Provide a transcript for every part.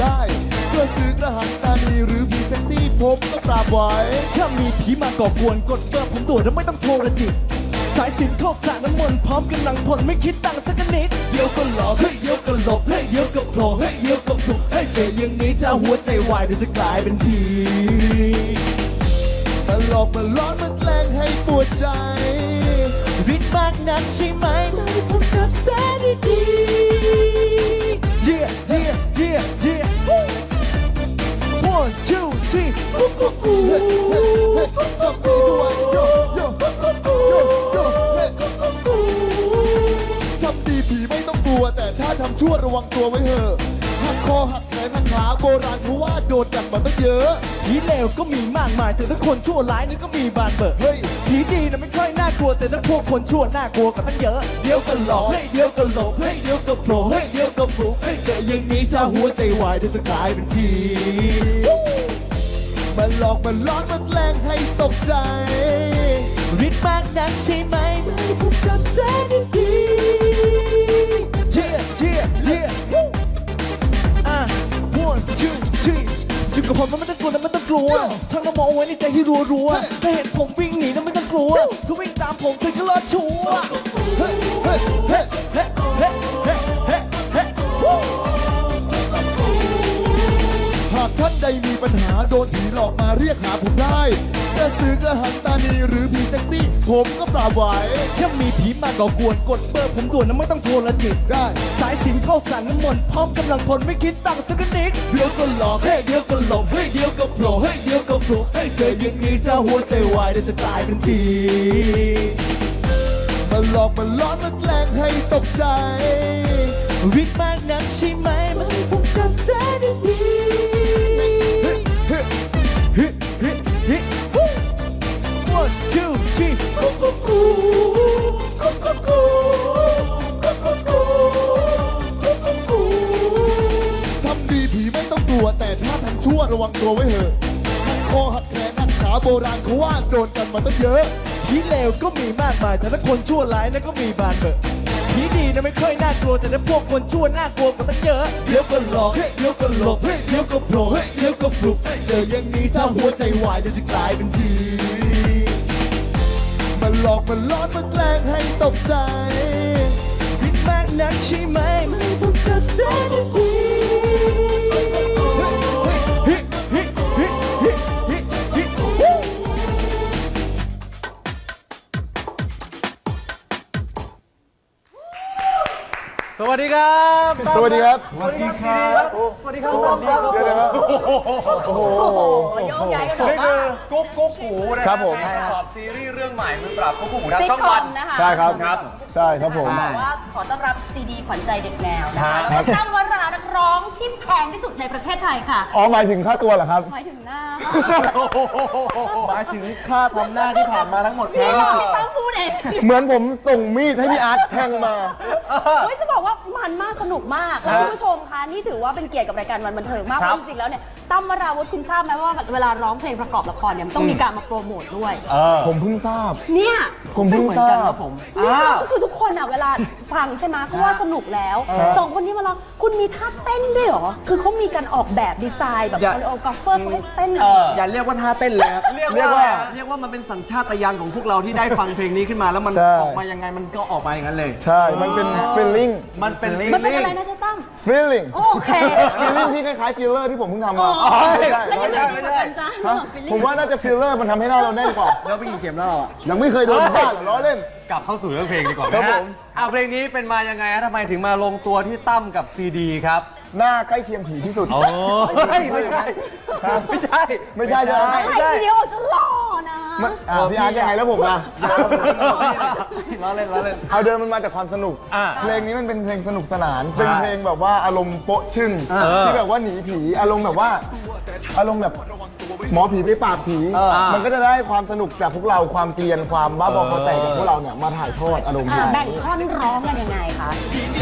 ได้เพื่อซื้อกระหังตานีหรือผีเซ็กซี่ผมก็ปราบไว้ถ้ามีผีมาก่อกวนกดเบอร์ผมด่วนแล้วไม่ต้องโทรละจิตสายสินเข้าสารน้ำมนต์พร้อมกำลังพลไม่คิดตังค์สักนิดเดี๋ยวก็หลอกเฮ้ยเดี๋ยวก็หลบเฮ้ยเดี๋ยวก็โผล่เฮ้ยเดี๋ยวก็ปลุกเฮ้ยเจออย่างนี้จะหัวใจวายเดี๋ยวจะกลายเป็นผีมันหลอกมันร้อนมันแกล้งให้ปวดใจฤทธิ์มากนักใช่ไหมไม่ผมกับแสนดี Yeah yeah yeah yeah ทำดีผีไม่ต้องกลัว แต่ถ้าทำชั่วระวังตัวไว้เถอะหักคอหักแขนหักขาโบราณเขาว่าโดนกันมาตั้งเยอะ ผีเลวก็มีมากมายแต่ถ้าคนชั่วร้ายนี่ก็มีบานเบิกเฮ้ยผีดีนะไม่ค่อยน่ากลัวแต่ถ้าพวกคนชั่วน่ากลัวกันตั้งเยอะ เดี๋ยวก็หลอกเฮ้ยเดี๋ยวก็หลบเฮ้ยเดี๋ยวก็โผล่เฮ้ยเดี๋ยวก็ปลุกเฮ้ยเจออย่างนี้ถ้าหัวใจวายเดี๋ยวจะกลายเป็นผี มันหลอกมันร้อนมันแกล้งให้ตกใจฤทธิ์มากนักใช่ไหมไม่ผมกับแสนดี Yeah yeah yeah อะ one two three จุดกับผมมันไม่ต้องกลัวนะไม่ต้องกลัวทั้งเรามองไว้ในใจที่รัวรัวๆถ้าเห็นผมวิ่งหนีนะไม่ต้องกลัวถ้าวิ่งตามผมเธอก็รอดชัวร์เฮ้ยเฮ้ยเฮ้ย ใดมีปัญหาโดนผีหลอกมาเรียกหาผมได้จะซื้อกระหังตานีหรือผีเซ็กซี่ผมก็ปราบไว้ถ้ามีผีมาก่อกวนกดเบอร์ผมด่วนนะไม่ต้องโทรละจิตได้ สายสินเข้าสารน้ำมนต์พร้อมกำลังพลไม่คิดตังค์สักนิดเดี๋ยวก็หลอกเฮ้ยเดี๋ยวก็หลบเฮ้ยเดี๋ยวก็โผล่เฮ้ยเดี๋ยวก็ปลุกเฮ้ยเจออย่างนี้จะหัวใจวายเดี๋ยวจะกลายเป็นผีมันหลอกมันร้อนมันแกล้งให้ตกใจฤทธิ์มากนักใช่ไหมไม่ผมกับแสนดี ระวังตัวไว้เถอะคอหักแขนหักขาโบราณเขาว่าโดนกันมาตั้งเยอะผีเลวก็มีมากมาย แต่ถ้าคนชั่วร้ายนะก็มีบานเบอะผีดีนะไม่ค่อยน่ากลัวแต่ถ้าพวกคนชั่วน่ากลัวกว่าตั้งเยอะเดี๋ยวก็หลอกเฮ้ยเดี๋ยวก็หลบเฮ้ยเดี๋ยวก็โผล่เฮ้ยเดี๋ยวก็ปลุกเจออย่างนี้ถ้าหัวใจวายเดี๋ยวจะกลายเป็นผีมันหลอกมันร้อนมันแกล้งให้ตกใจผิดมากนักใช่ไหมไม่ต้อง ครับสวัสดีครับ สวัสดีครับสวัสดีครับสวัสดีครับเดี๋ยวเดี๋ยวครับโอ้โหนี่คือกุ๊กกุ๊กหูนะครับผม ในตอบซีรีส์เรื่องใหม่มือปราบกุ๊กกุ๊กหูทางซิทช่องคอวัน มนะคะใช่ครับ ครับ ใช่ครับผมบอกว่าขอต้อนรับซีดีขวัญใจเด็กแนวนะครัคะบแล้วก็ตั้งวรานักร้องที่แพงที่สุดในประเทศไทยค่ะ อ๋อหมายถึงค่าตัวเหรอครับ หมายถึงหน้าหมายถึงค่าทำหน้าที่ผ่านมาทั้งหมดนี่พี่ตั้งพูดเองเหมือนผมส่งมีดให้พี่อาร์ตแทงมา เฮ้ยจะบอกว่า มันมากสนุกมากแล้วคุณผู้ชมคะนี่ถือว่าเป็นเกียรติกับรายการวันบันเทิงมากเพครับราะจริงๆแล้วเนี่ยตั้มวราวุฒิคุณทราบไหมว่าเวลาร้องเพลงประกอบละครเนี่ยมันต้องมีการมาโปรโมทด้วยเออผมเพิ่งทราบ เนี่ยผมเพิ่งทราบนี่ก็คือทุกคนอะเวลาฟังใช่ไหมก็ว่าสนุกแล้วสองคนที่มาร้องคุณมีท่าเต้นด้วยเหรอคือเขามีการออกแบบดีไซน์แบบอย่าคอริโอกราฟเฟอร์เขาให้เต้นเอออย่าเรียกว่าท่าเต้นเลยครับเรียกว่าเรียกว่ามันเป็นสัญชาตญาณของพวกเราที่ได้ฟังเพลงนี้ขึ้นมาแล้วมันใช่ออกมายังไงมันก็ออกมาอย่างนั้นเลย ใช่มันเป็น feeling มันเป็นมันเป็นอะไรนะเจ๊ตั้ม feeling โอเค feeling ที่คล้ายๆ filler ที่ผมเพิ่งทำมาอ๋อไม่แล้วได้ยังไงไม่ดีได้เหมือนกันจ้าฮะผมว่าน่าจะ filler มันทำให้หน้าเราแน่นกว่าแล้วไปกี่เข็มแล้วอะยังไม่เคยโดนบ้าเหรอล้อเล่น กลับเข้าสู่เรื่องเพลงดีกว่าครับนะฮะผมอะเพลงนี้เป็นมายังไงฮะทำไมถึงมาลงตัวที่ตั้มกับซีดีครับ หน้าใกล้เคียงผีที่สุดโอ้ยไม่ใช่ ไม่ใช่ ไม่ใช่ใช่ไหมไอ้เดียวจะหล่อ นะ มันอะพี่อาร์ตยังไงแล้วผมล่ะ ล้อเล่นล้อเล่น เอาเดิมมันมาจากความสนุก อ่าเพลงนี้มันเป็นเพลงสนุกสนาน เป็นเพลงแบบว่าอารมณ์โป๊ะชึ่งเออที่แบบว่าหนีผี อารมณ์แบบว่า อารมณ์แบบหมอผีไปปราบผีมันก็จะได้ความสนุกจากพวกเราความเกลียนความบ้าบอคอแตกจากพวกเราเนี่ยมาถ่ายทอดอารมณ์อ่านี้แบ่งท่อนร้องกันยังไงคะ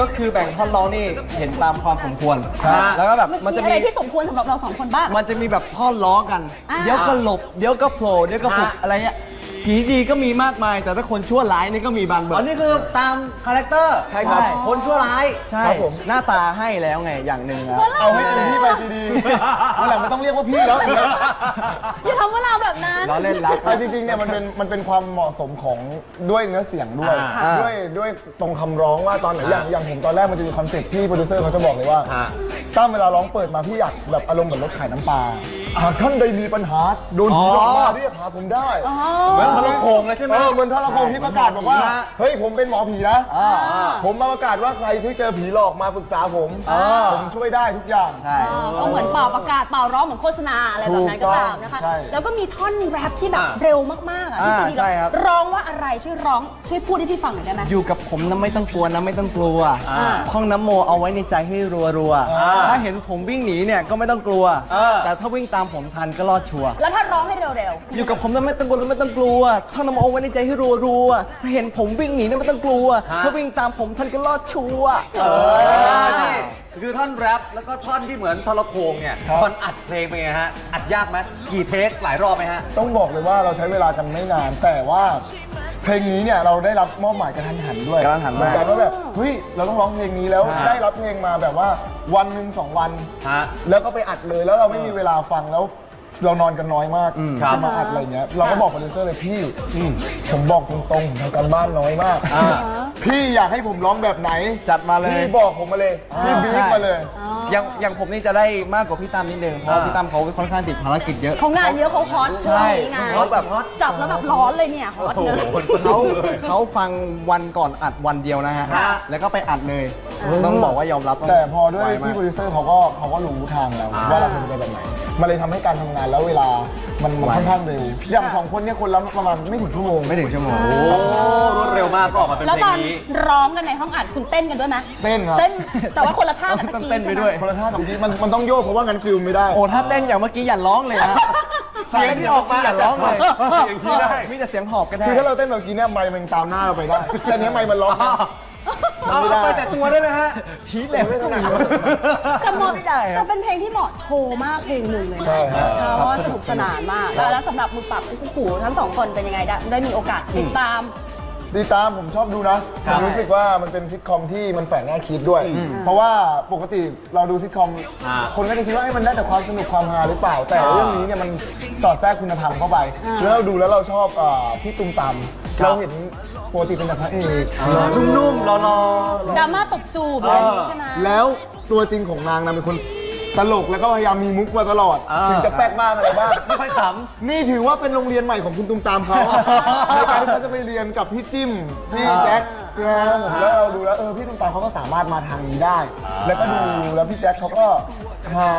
ก็คือแบ่งท่อนร้องนี่เห็นตามความสมควรครับ แล้วก็แบบมัมันนจะจะมีมีอะไรที่สมควรสำหรับเราสองคนบ้าง มันจะมีแบบท่อนร้องกัน อ่า เดี๋ยวก็หลบ เดี๋ยวก็โผล่ เดี๋ยวก็ผุกอะไรเงี้ย ผีดีก็มีมากมาย แต่ถ้าคนชั่วร้ายนี่ก็มีบางเบออ๋อร์นี่คือตามคาแรคเตอร์ใช่ครับ คนชั่วร้ายใช่ครับผมหน้าตาให้แล้วไงอย่างหนึ่งแล้วเอาให้เต็มที่ไปซีดีวันหลังไม่ต้องเรียกว่าพี่แล้วอย่างเงี้ยอย่าทำว่าเราแบบนั้นล้อเล่นรักแต่จริงๆเนี่ยมันเป็นมันเป็นความเหมาะสมของด้วยเนื้อเสียงด้วยอ่าด้วยด้วยตรงคำร้องว่าตอนไหนอย่างอย่างผมตอนแรกมันจะมีคอนเซ็ปต์ที่โปรดิวเซอร์เขาจะบอกเลยว่าฮะตั้มเวลาร้องเปิดมาพี่อยากแบบอารมณ์เหมือนรถขายน้ำปลาหากท่านใดมีปัญหาโดนผีหลอกมาเรียกหาผมได้อ๋อเหมือนทรโขงเลยใช่ไหมเออเหมือนทรโขงที่ประกาศบอกว่าฮะเฮ้ยผมเป็นหมอผีนะผมมาประกาศว่าใครที่เจอผีหลอกมาปรึกษาผมอ่าผมช่วยได้ทุกอย่างใช่อ๋อเขาเหมือนเป่าประกาศเป่าร้องเหมือนโฆษณาอะไรแบบนั้นก็ตามนะคะถูกต้องใช่แล้วก็มีท่อนแรปที่แบบอ่าเร็วมากๆอะที่อ่าซีดีใช่ครับร้องว่าอะไรช่วยร้องช่วยพูดให้พี่ฟังหน่อยได้ไหมอยู่กับผมนะไม่ต้องกลัวนะไม่ต้องกลัวอ่าท่องน้ำโมเอาไว้ในใจให้รัวรัวๆอ่าถ้าเห็นผมวิ่งหนีเนี่ยก็ไม่ต้องกลัวเออแต่ถ้าวิ่งตามผมทันก็รอดชัวร์แล้วถ้าร้องให้เร็วอยู่กับผมนะไม่ต้องกลัวไม่ต้องกลัวท่องน้ำโมเอาไว้ในใจให้รัวรัวๆถ้าเห็นผมวิ่งหนีเนี่ยไม่ต้องกลัว ฮะ ถ้าวิ่งตามผมทันก็รอดชัวร์ เออนี่คือท่อนแรปแล้วก็ท่อนที่เหมือนทรโขงเนี่ยครับตอนอัดเพลงเป็นไงฮะ อัดยากไหมกี่เทคหลายรอบไหมฮะ ต้องบอกเลยว่าเราใช้เวลากันไม่นาน แต่ว่าเพลงนี้เนี่ยเราได้รับมอบหมายกระทันหันด้วยกระทันหันเหมือนกันว่าแบบเฮ้ยเราต้องร้องเพลงนี้แล้วฮะ ได้รับเพลงมาแบบว่าวันหนึ่งสองวัน ฮะ แล้วก็ไปอัดเลยแล้วเราไม่มีเวลาฟังแล้ว เรานอนกันน้อยมากอืมจะมาอัดอะไรเงี้ย เราก็บอกโปรดิวเซอร์เลยพี่ ผมบอกตรงๆผมทำการบ้านน้อยมากอ่า พี่อยากให้ผมร้องแบบไหนจัดมาเลย พี่บอกผมมาเลยพี่บีบมาเลยๆอ๋ออย่างอย่างผมนี่จะได้มากกว่าพี่ตั้มนิดนึงเพราะอ่าพี่ตั้มเขาค่อนข้างติดภารกิจเยอะ เขางานเยอะเขาฮอตช่วงนี้ไงเขาแบบจับแล้วแบบร้อนเลยเนี่ยฮอตเลยเขาเขาฟังวันก่อนอัดวันเดียวนะฮะฮะแล้วก็ไปอัดเลยต้องบอกว่ายอมรับว่าแต่พอด้วยไวมากพี่โปรดิวเซอร์เขาก็เขาก็รู้ทางแล้วอ่าว่าเราควรจะไปแบบไหนมันเลยทำให้การทำงานแล้วเวลามันมันไวค่อนข้างเร็วอย่างสองคนเนี่ยคนละประมาณไม่ถึงชั่วโมงไม่ถึงชั่วโมงโอ้รวดเร็วมากก็ออกมาเป็นแล้วเพลตองนนี้ ร้องกันในห้องอัดคุณเต้นกันด้วยไหมเต้นครับ เต้นแต่ว่าคนละท่ากับตะต้องกี้เต้นไปใช่หมด้วยคนละท่าสองทีมันมันต้องโยกเพราะว่างั้นฟิลไม่ได้ โอ้ถ้าเต้นอย่างเมื่อกี้อย่าร้องเลยนะเสียงที่ออกมาอย่าร้องเลยเสียงที่ได้ มีแต่เสียงหอบก็ได้คือถ้าเราเต้นแบบกี้เนี่ยไมค์มันตามหน้าเราไปได้ แต่เนี้ยไมค์มันล็อกนะเอาไม่ได้ไปแต่ตัวได้ไหมฮะชี้เลยไม่ถนัด แต่เหมาะไม่ได้ครัแต่บเป็นเพลงที่เหมาะโชว์มากเพลงหนึ่งเลยใช่นะครับเพราะว่าสนุกสนานมาก แล้วแล้วสำหรับมือปรับคู่หูทั้งสองคนเป็นยังไงได้ได้มีโอกาสติดตาม ดีตามผมชอบดูนะคผรับมรู้สึกว่ามันเป็นซิทคอมที่มันแฝงแง่คิดด้วย เพราะว่าปกติเราดูซิทคอมอ่าคนก็จะคิดว่าเอ้ยมันได้แต่ความสนุกความฮาหรือเปล่า แต่อ่าเรื่องนี้เนี่ยมันสอดแทรกคุณธรรมเข้าไปอ่าแล้วเราดูแล้วเราชอบเอ่อพี่ตุ้มตามเราเห็นปกติเป็นแต่พระเอกนุ่มๆรอดราม่าตบจูบอะไรอย่างนี้ใช่ไหม แล้วตัวจริงของนางนะเป็นคน ตลกแล้วก็พยายามมีมุกมาตลอดอ่า ถึงจะแป๊กบ้างอะไรบ้างๆไม่ค่อยขนี่ถือว่าเป็นโรงเรียนใหม่ของคุณตุ้มตามเขา ในการที่เขาจะไปเรียนกับพี่จิ้มพี่อ่าแจ็ค นะครับผมแล้วเราดูแล้วเออพี่ตุ้มตามเขาก็สามารถมาทางนี้ได้ แล้วก็ดูแล้วพี่แจ็คเขาก็ฮา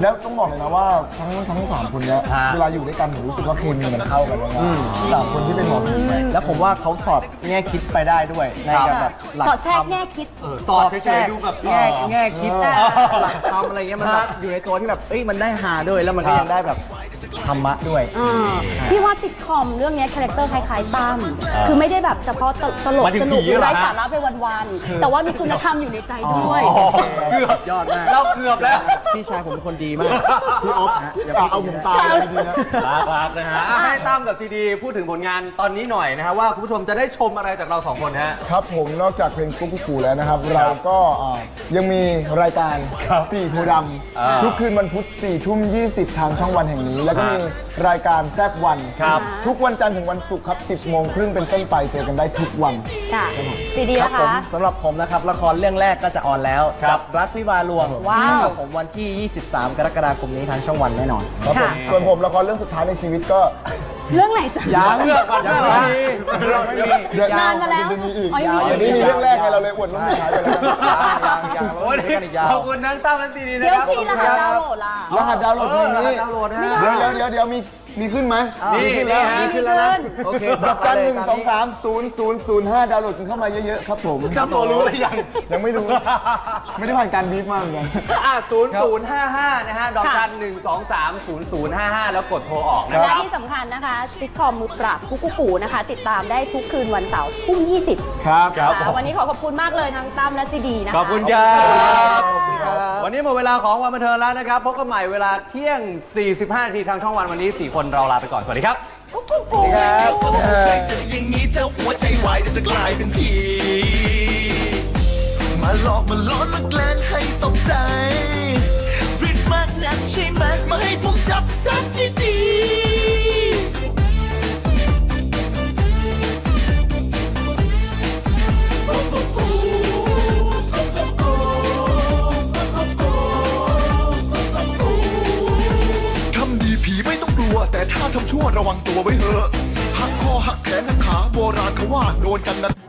แล้วต้องบอกเลยนะว่าทั้งทั้งสามคนเนี้ยฮะเวลาอยู่ด้วยกันผมรู้สึกว่าเคมีมันเข้ากันมากๆสามคนที่เป็นหมอผีเนี่ยแล้วผมว่าเขาสอดแง่คิดไปได้ด้วยในการแบบหลักสอดแทรกธรรมแง่คิดำเออสอดเฉยๆดูแบบแง่แง่คิดเออหลักธรรมอะไรเงี้ยมันแบบอยู่ในตัวที่แบบเอ้ยมันได้หาด้วยแล้วมันก็ยังได้แบบ ธรรมะด้วย อ่าพี่ว่าซิทคอมเรื่องเนี้ยคาแรคเตอร์คล้ายๆตั้มคือไม่ได้แบบเฉพาะตตลกหมายถึงสนุกผีหรือเหรอไร้ฮะ สาระไปวันๆ แต่ว่ามีคุณธรรมอยู่ในใจด้วยอ๋อเกือบยอดมาก เราเกือบแล้ว พี่ชายผมเป็นคนดีมากพี่ออฟฮะอย่าเอาผมตายเลยทีนะ ครับนะฮะอะให้ตั้มกับซีดีพูดถึงผลงานตอนนี้หน่อยนะฮะว่าคุณผู้ชมจะได้ชมอะไรจากเราสองคนฮะ ครับผมนอกจากเพลงกุ๊กกูแล้วนะครับ เราก็อ่ายังมีรายการสี่โพธิ์ดอ่าำทุกคืนวันพุธ4ี่ทุ่มยีทางช่องวันแห่งนี้ แล้วก็มีรายการแซบวันครับ ทุกวันจันทร์ถึงวันศุกร์ครับ 10 โมงครึ่งเป็นต้นไปเจอกันได้ทุกวัน ค่ะซีดีครันะผมคะสำหรับผมนะครับ ละครเรื่องแรกก็จะออนแล้วครับ กัรักวิวาลวงว้าวกับผมวันที่ 23 กรกฎาคมนี้ทางช่องวันแน่นอน ครับผมค่ะ ส่วนผมละครเรื่องสุดท้ายในชีวิตก็ เรื่องไหนจ๊ะ ยังเลือกก่อนยังเลือกก่อนไม่มีเรื่องไม่มีเดี๋ยวนานมาแล้วเดี๋ยมีอีกอ๋อยังมีอีกเดี๋ยวนี้มีเรื่องแรกไงเราเลยอวดเรื่องสุดท้ายไปแล้วกันยังยังโอ้ยเดี๋ยวกันอีกยาวขอบคุณทั้งตั้มและซีดีนะเดี๋ยวครับทีรหัสดาวน์โหลดล่ะ รหัสดาวน์โหลดเพลงนี้รหัสดาวน์โหลดนะฮะเดี๋ยวเดี๋ยวเดี๋ยวเดี๋ยวมี มีขึ้นไหมนี่มีขึ้นแล้วนี่ฮะมีขึ้นแล้วนะ โอเคดอกจันหนึ่งสองสามศูนย์ศูนย์ศูนย์ห้าดาวน์โหลดกันเข้ามาเยอะๆครับผมเจ้าตัวรู้หรือยัง ยังไม่รู้ ไม่ได้ผ่านการบีบมาเหมือนกัน อะศูนย์ศูนย์ห้าห้านะฮะ ดอกจันหนึ่งสองสามศูนย์ศูนย์ห้าห้าแล้วกดโทรออกนะคและรับ ที่สำคัญนะคะซิทคอมมือปราบกุ๊กกุ๊กกูนะคะ ติดตามได้ทุกคืนวันเสาร์ทุ่ม20ครับ ครับค่ะวันนี้ขอขอบคุณมากเลยทั้งตั้มและซีดีนะคะ ขอบคุณครับขอบคุณครับ วันนี้หมดเวลาของวันบันเทิงแล้วนะครับ พบกันใหม่เวลาเที่ยง 45นาทีทางช่องวันวันนี้ 4 คนเราลาไปก่อน สวัสดีครับ ครับเออเจออย่างนี้เจ้าหัวใจวายเดี๋ยวจะกลายเป็นผีมาหลอกมาล้อนมาแกล้งให้ตกใจริดมากนักใช่ไหมมาให้ผมจับสักดี โดนกันนะ